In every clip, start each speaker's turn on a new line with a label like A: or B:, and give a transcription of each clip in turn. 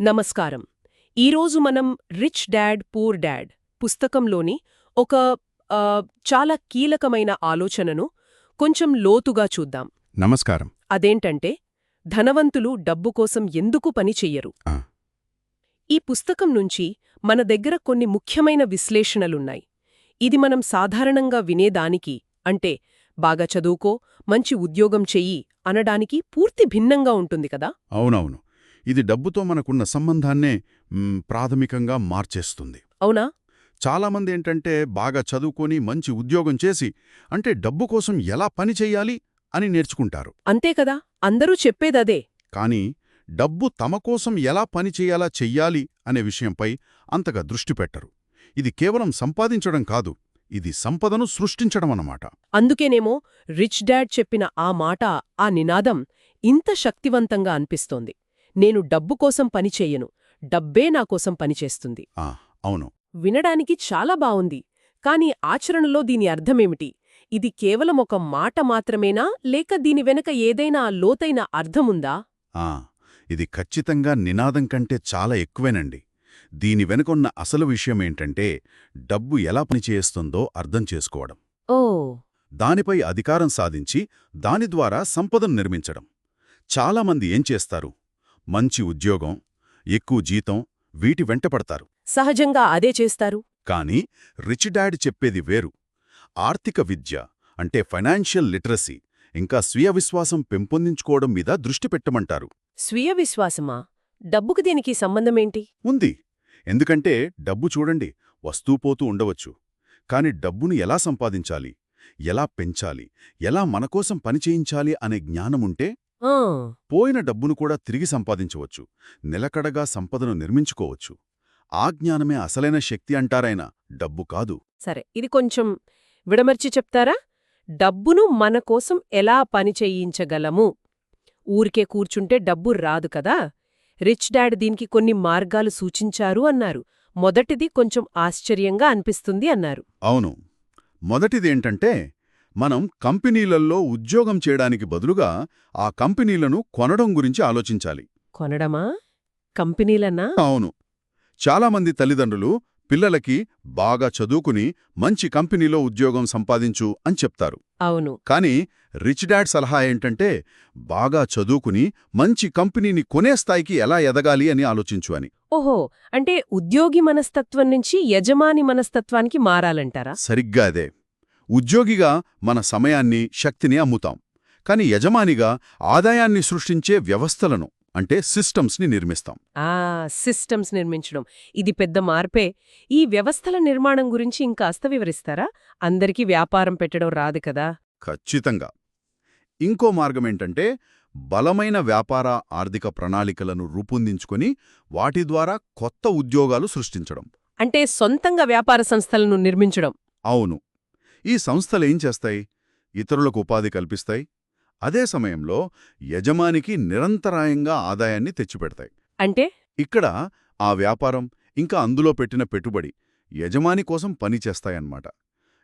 A: నమస్కారం. ఈరోజు మనం రిచ్ డాడ్ పూర్ డాడ్ పుస్తకంలోని ఒక చాలా కీలకమైన ఆలోచనను కొంచెం లోతుగా చూద్దాం.
B: నమస్కారం.
A: అదేంటంటే ధనవంతులు డబ్బు కోసం ఎందుకు పని చెయ్యరు. ఈ పుస్తకం నుంచి మన దగ్గర కొన్ని ముఖ్యమైన విశ్లేషణలున్నాయి. ఇది మనం సాధారణంగా వినేదానికి అంటే బాగా చదువుకో మంచి ఉద్యోగం చెయ్యి అనడానికి పూర్తి భిన్నంగా ఉంటుంది కదా?
B: అవునవును. ఇది డబ్బుతో మనకున్న సంబంధాన్నే ప్రాథమికంగా మార్చేస్తుంది.
A: అవునా?
B: చాలామంది ఏంటంటే బాగా చదువుకొని మంచి ఉద్యోగం చేసి అంటే డబ్బు కోసం ఎలా పని చెయ్యాలి అని నేర్చుకుంటారు.
A: అంతే కదా? అందరూ చెప్పేదదే
B: కానీ డబ్బు తమ కోసం ఎలా పని చెయ్యాలా చెయ్యాలి అనే విషయంపై అంతగా దృష్టి పెట్టరు. ఇది కేవలం సంపాదించడం కాదు ఇది సంపదను సృష్టించడం అన్నమాట.
A: అందుకేనేమో రిచ్ డాడ్ చెప్పిన ఆ మాట ఆ నినాదం ఇంత శక్తివంతంగా అనిపిస్తోంది. నేను డబ్బు కోసం పనిచేయను డబ్బే నా కోసం పనిచేస్తుంది
B: ఆ అవును.
A: వినడానికి చాలా బావుంది. కాని ఆచరణలో దీని అర్థమేమిటి? ఇది కేవలం ఒక మాట మాత్రమేనా? లేక దీని వెనక ఏదైనా లోతైన అర్థముందా?
B: ఆ ఇది ఖచ్చితంగా నినాదం కంటే చాలా ఎక్కువేనండి. దీని వెనుకొన్న అసలు విషయమేంటంటే డబ్బు ఎలా పనిచేస్తుందో అర్థం చేసుకోవడం.
A: ఓ.
B: దానిపై అధికారం సాధించి దాని ద్వారా సంపదను నిర్మించడం. చాలామంది ఏం చేస్తారు? మంచి ఉద్యోగం ఎక్కువ జీతం వీటి వెంటపడతారు
A: సహజంగా అదే చేస్తారు?
B: కానీ రిచ్ డాడ్ చెప్పేది వేరు. ఆర్థిక విద్య అంటే ఫైనాన్షియల్ లిటరసీ ఇంకా స్వీయ విశ్వాసం పెంపొందించుకోవడం మీద దృష్టి పెట్టమంటారు.
A: స్వీయ విశ్వాసమా? డబ్బుకు దీనికి సంబంధమేంటి?
B: ఉంది. ఎందుకంటే డబ్బు చూడండి వస్తూపోతూ ఉండవచ్చు. కాని డబ్బును ఎలా సంపాదించాలి? ఎలా పెంచాలి? ఎలా మనకోసం పనిచేయించాలి అనే జ్ఞానముంటే పోయిన డబ్బును కూడా తిరిగి సంపాదించవచ్చు. నిలకడగా సంపదను నిర్మించుకోవచ్చు. ఆ జ్ఞానమే అసలైన శక్తి అంటారైనా డబ్బు కాదు.
A: సరే ఇది కొంచెం విడమర్చి చెప్తారా? డబ్బును మన కోసం ఎలా పని చేయించగలము? ఊరికే కూర్చుంటే డబ్బు రాదు కదా? రిచ్ డాడ్ దీనికి కొన్ని మార్గాలు సూచించారు అన్నారు. మొదటిది కొంచెం ఆశ్చర్యంగా అనిపిస్తుంది అన్నారు.
B: అవును. మొదటిదేంటంటే మనం కంపెనీలల్లో ఉద్యోగం చేయడానికి బదులుగా ఆ కంపెనీలను కొనడం గురించి ఆలోచించాలి.
A: కొనడమా? కంపెనీలన్నా?
B: అవును. చాలామంది తల్లిదండ్రులు పిల్లలకి బాగా చదువుకుని మంచి కంపెనీలో ఉద్యోగం సంపాదించు అని చెప్తారు.
A: అవును.
B: కానీ రిచ్ డాడ్ సలహా ఏంటంటే బాగా చదువుకుని మంచి కంపెనీని కొనే స్థాయికి ఎలా ఎదగాలి అని ఆలోచించు అని.
A: ఓహో! అంటే ఉద్యోగి మనస్తత్వం నుంచి యజమాని మనస్తత్వానికి మారాలంటారా?
B: సరిగ్గా అదే. ఉద్యోగిగా మన సమయాన్ని శక్తిని అమ్ముతాం. కాని యజమానిగా ఆదాయాన్ని సృష్టించే వ్యవస్థలను అంటే సిస్టమ్స్ని నిర్మిస్తాం.
A: ఆ! సిస్టమ్స్ నిర్మించడం. ఇది పెద్ద మార్పే. ఈ వ్యవస్థల నిర్మాణం గురించి ఇంకాస్త వివరిస్తారా? అందరికీ వ్యాపారం పెట్టడం రాదు కదా!
B: ఖచ్చితంగా. ఇంకో మార్గమేంటంటే బలమైన వ్యాపార ఆర్థిక ప్రణాళికలను రూపొందించుకొని వాటి ద్వారా కొత్త ఉద్యోగాలు సృష్టించడం.
A: అంటే సొంతంగా వ్యాపార సంస్థలను నిర్మించడం.
B: అవును. ఈ సంస్థలేం చేస్తాయి? ఇతరులకు ఉపాధి కల్పిస్తాయి. అదే సమయంలో యజమానికి నిరంతరాయంగా ఆదాయాన్ని తెచ్చిపెడతాయి.
A: అంటే?
B: ఇక్కడ ఆ వ్యాపారం ఇంకా అందులో పెట్టిన పెట్టుబడి యజమాని కోసం పనిచేస్తాయన్నమాట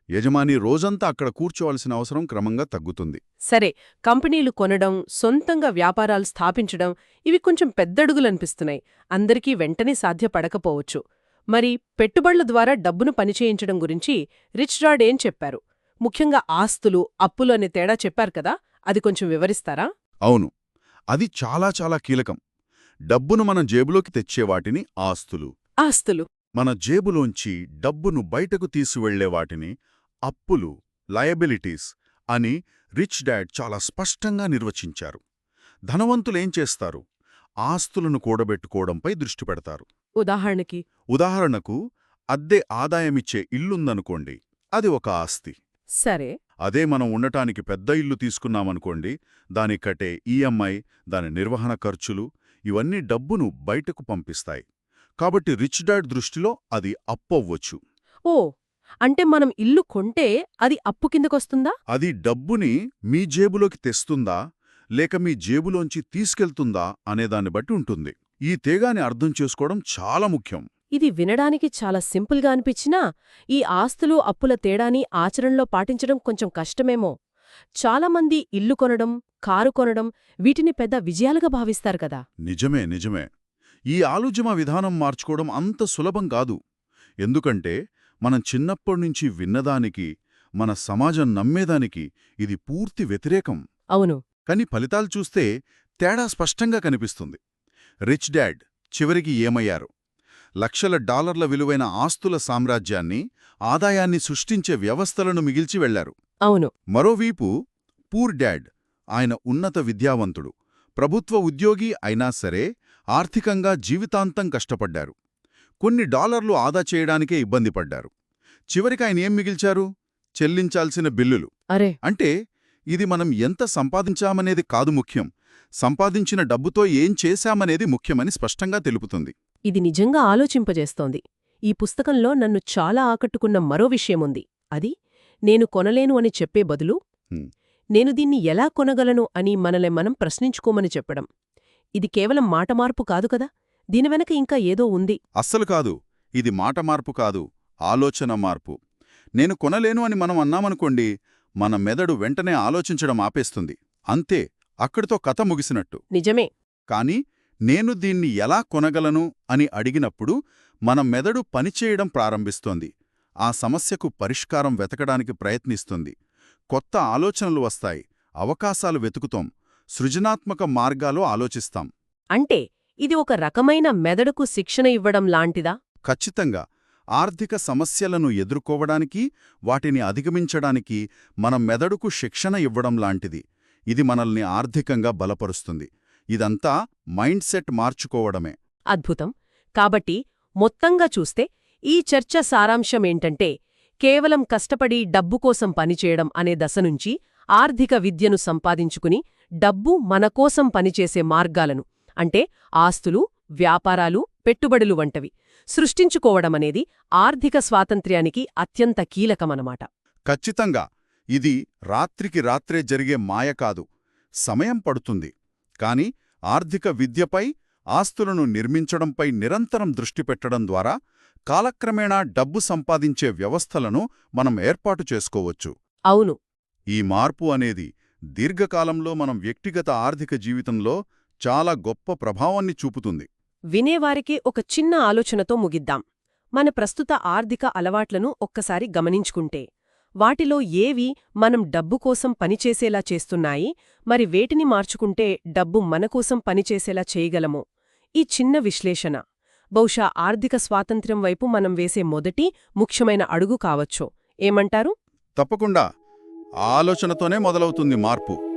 B: యజమాని రోజంతా అక్కడ కూర్చోవలసిన అవసరం క్రమంగా తగ్గుతుంది.
A: సరే కంపెనీలు కొనడం సొంతంగా వ్యాపారాలు స్థాపించడం ఇవి కొంచెం పెద్దడుగులనిపిస్తున్నాయి అందరికీ వెంటనే సాధ్యపడకపోవచ్చు. మరి పెట్టుబడుల ద్వారా డబ్బును పనిచేయించడం గురించి రిచ్ డాడ్ ఏం చెప్పారు? ముఖ్యంగా ఆస్తులు అప్పులు అనే తేడా చెప్పారు కదా అది కొంచెం వివరిస్తారా?
B: అవును. అది చాలా చాలా కీలకం. డబ్బును మన జేబులోకి తెచ్చే వాటిని ఆస్తులు.
A: ఆస్తులు.
B: మన జేబులోంచి డబ్బును బయటకు తీసువెళ్ళే వాటిని అప్పులు లయబిలిటీస్ అని రిచ్ డాడ్ చాలా స్పష్టంగా నిర్వచించారు. ధనవంతులేం చేస్తారు? ఆస్తులను కూడబెట్టుకోవడంపై దృష్టి పెడతారు.
A: ఉదాహరణకి
B: ఉదాహరణకు అద్దె ఆదాయమిచ్చే ఇల్లుందనుకోండి అది ఒక ఆస్తి.
A: సరే.
B: అదే మనం ఉండటానికి పెద్ద ఇల్లు తీసుకున్నామనుకోండి దాని కట్టే ఈఎంఐ దాని నిర్వహణ ఖర్చులు ఇవన్నీ డబ్బును బయటకు పంపిస్తాయి. కాబట్టి రిచ్ డాడ్ దృష్టిలో అది అప్పవ్వచ్చు.
A: ఓ! అంటే మనం ఇల్లు కొంటే అది అప్పు కిందకొస్తుందా?
B: అది డబ్బుని మీ జేబులోకి తెస్తుందా లేక మీ జేబులోంచి తీసుకెళ్తుందా అనేదాన్ని బట్టి ఉంటుంది. ఈ తేగాని అర్థం చేసుకోవడం చాలా ముఖ్యం.
A: ఇది వినడానికి చాలా సింపుల్గా అనిపించినా ఈ ఆస్తులు అప్పుల తేడాని ఆచరణలో పాటించడం కొంచెం కష్టమేమో. చాలామంది ఇల్లు కొనడం కారు కొనడం వీటిని పెద్ద విజయాలుగా భావిస్తారు కదా!
B: నిజమే నిజమే. ఈ ఆలోచన విధానం మార్చుకోవడం అంత సులభం కాదు. ఎందుకంటే మనం చిన్నప్పటినుంచి విన్నదానికి మన సమాజం నమ్మేదానికి ఇది పూర్తి వ్యతిరేకం.
A: అవును.
B: కానీ ఫలితాలు చూస్తే తేడా స్పష్టంగా కనిపిస్తుంది. రిచ్ డాడ్ చివరికి ఏమయ్యారు? లక్షల డాలర్ల విలువైన ఆస్తుల సామ్రాజ్యాన్ని ఆదాయాన్ని సృష్టించే వ్యవస్థలను మిగిల్చి వెళ్ళారు.
A: అవును.
B: మరోవీపు పూర్ డాడ్ ఆయన ఉన్నత విద్యావంతుడు. ప్రభుత్వ ఉద్యోగి అయినా సరే ఆర్థికంగా జీవితాంతం కష్టపడ్డారు. కొన్ని డాలర్లు ఆదా చేయడానికే ఇబ్బంది పడ్డారు. చివరికి ఆయన ఏం మిగిల్చారు? చెల్లించాల్సిన బిల్లులు.
A: అరే!
B: అంటే ఇది మనం ఎంత సంపాదించామనేది కాదు ముఖ్యం. సంపాదించిన డబ్బుతో ఏం చేశామనేది ముఖ్యమని స్పష్టంగా తెలుపుతుంది.
A: ఇది నిజంగా ఆలోచింపజేస్తోంది. ఈ పుస్తకంలో నన్ను చాలా ఆకట్టుకున్న మరో విషయముంది. అది నేను కొనలేను అని చెప్పే బదులు. నేను దీన్ని ఎలా కొనగలను అని మనల్ని మనం ప్రశ్నించుకోమని చెప్పడం. ఇది కేవలం మాట మార్పు కాదు కదా? దీని వెనక ఇంకా ఏదో ఉంది.
B: అస్సలు కాదు. ఇది మాట మార్పు కాదు. ఆలోచన మార్పు. నేను కొనలేను అని మనం అన్నామనుకోండి మన మెదడు వెంటనే ఆలోచించడం ఆపేస్తుంది. అంతే. అక్కడితో కథ ముగిసినట్టు.
A: నిజమే.
B: కాని నేను దీన్ని ఎలా కొనగలను అని అడిగినప్పుడు మన మెదడు పనిచేయడం ప్రారంభిస్తోంది. ఆ సమస్యకు పరిష్కారం వెతకడానికి ప్రయత్నిస్తుంది. కొత్త ఆలోచనలు వస్తాయి. అవకాశాలు వెతుకుతాం. సృజనాత్మక మార్గాలు ఆలోచిస్తాం.
A: అంటే ఇది ఒక రకమైన మెదడుకు శిక్షణ ఇవ్వడం లాంటిదా?
B: ఖచ్చితంగా. ఆర్థిక సమస్యలను ఎదుర్కోవడానికి వాటిని అధిగమించడానికి మన మెదడుకు శిక్షణ ఇవ్వడం లాంటిది. ఇది మనల్ని ఆర్థికంగా బలపరుస్తుంది. ఇదంతా మైండ్ సెట్ మార్చుకోవడమే.
A: అద్భుతం. కాబట్టి మొత్తంగా చూస్తే ఈ చర్చ సారాంశమేంటంటే కేవలం కష్టపడి డబ్బు కోసం పనిచేయడం అనే దశ నుంచి ఆర్థిక విద్యను సంపాదించుకుని డబ్బు మనకోసం పనిచేసే మార్గాలను అంటే ఆస్తులు వ్యాపారాలు పెట్టుబడులు వంటివి సృష్టించుకోవడమనేది ఆర్థిక స్వాతంత్ర్యానికి అత్యంత కీలకమనమాట.
B: ఖచ్చితంగా. ఇది రాత్రికి రాత్రే జరిగే మాయ కాదు. సమయం పడుతుంది. కాని ఆర్థిక విద్యపై ఆస్తులను నిర్మించడంపై నిరంతరం దృష్టి పెట్టడం ద్వారా కాలక్రమేణా డబ్బు సంపాదించే వ్యవస్థలను మనం ఏర్పాటు చేసుకోవచ్చు.
A: అవును.
B: ఈ మార్పు అనేది దీర్ఘకాలంలో మనం వ్యక్తిగత ఆర్థిక జీవితంలో చాలా గొప్ప ప్రభావాన్ని చూపుతుంది.
A: వినేవారికి ఒక చిన్న ఆలోచనతో ముగిద్దాం. మన ప్రస్తుత ఆర్థిక అలవాట్లను ఒక్కసారి గమనించుకుంటే వాటిలో ఏవి మనం డబ్బు కోసం పనిచేసేలా చేస్తున్నాయి మరి వేటిని మార్చుకుంటే డబ్బు మనకోసం పనిచేసేలా చేయగలమో? ఈ చిన్న విశ్లేషణ. బహుశా ఆర్థిక స్వాతంత్ర్యం వైపు మనం వేసే మొదటి ముఖ్యమైన అడుగు కావచ్చో. ఏమంటారు?
B: తప్పకుండా. ఆలోచనతోనే మొదలవుతుంది మార్పు.